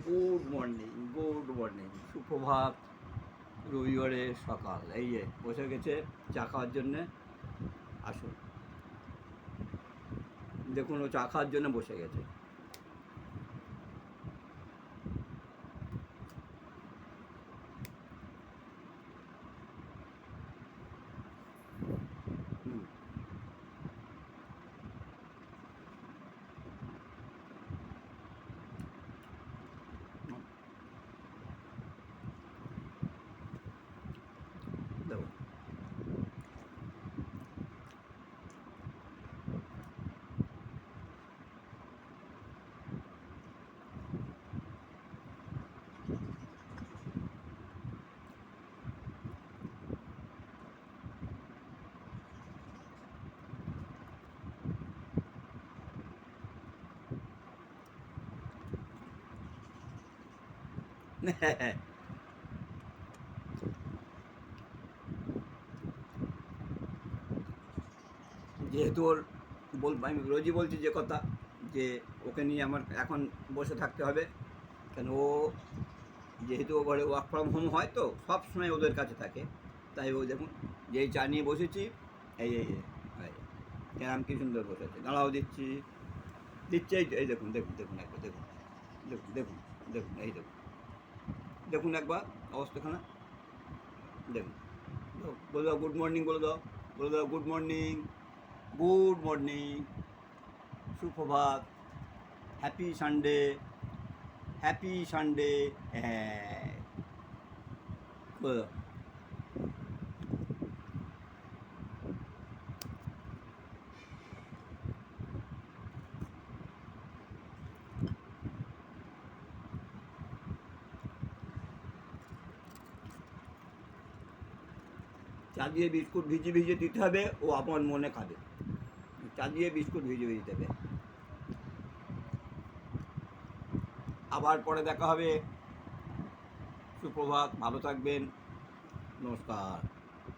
Good morning good morning সুপ্রভাত রবিবারে সকাল। এই যে, বসে গেছে, চা খাওয়ার জন্যে। আসুন। দেখুন, ও চা খাওয়ার জন্য বসে গেছে। দেখো যেহেতু ওর বল আমি রোজই বলছি যে কথা, যে ওকে নিয়ে আমার এখন বসে থাকতে হবে। কেন ও যেহেতু ও ঘরে ওয়ার্ক ফ্রম হোম হয় তো সব সময় ওদের কাছে থাকে। তাই ও দেখুন, যেই চা নিয়ে বসেছি, এই এই ক্যারাম কি সুন্দর বসেছে। দাঁড়াও দিচ্ছি। দিচ্ছে, এই এই দেখুন দেখুন দেখুন একবার, দেখুন দেখুন দেখুন দেখুন, এই দেখুন। দেখুন একবার, অবস্থাখানা। দেখুন বলে দাও গুড মর্নিং বলে দাও বলে দাও গুড মর্নিং গুড মর্নিং সুপ্রভাত হ্যাপি সানডে হ্যাপি সানডে চা দিয়ে বিস্কুট ভিজে ভিজে দিতে হবে, ও আপন মনে খাবে। চা দিয়ে বিস্কুট ভিজে ভিজে দেবে আবার পরে দেখা হবে। সুপ্রভাত ভালো থাকবেন। নমস্কার।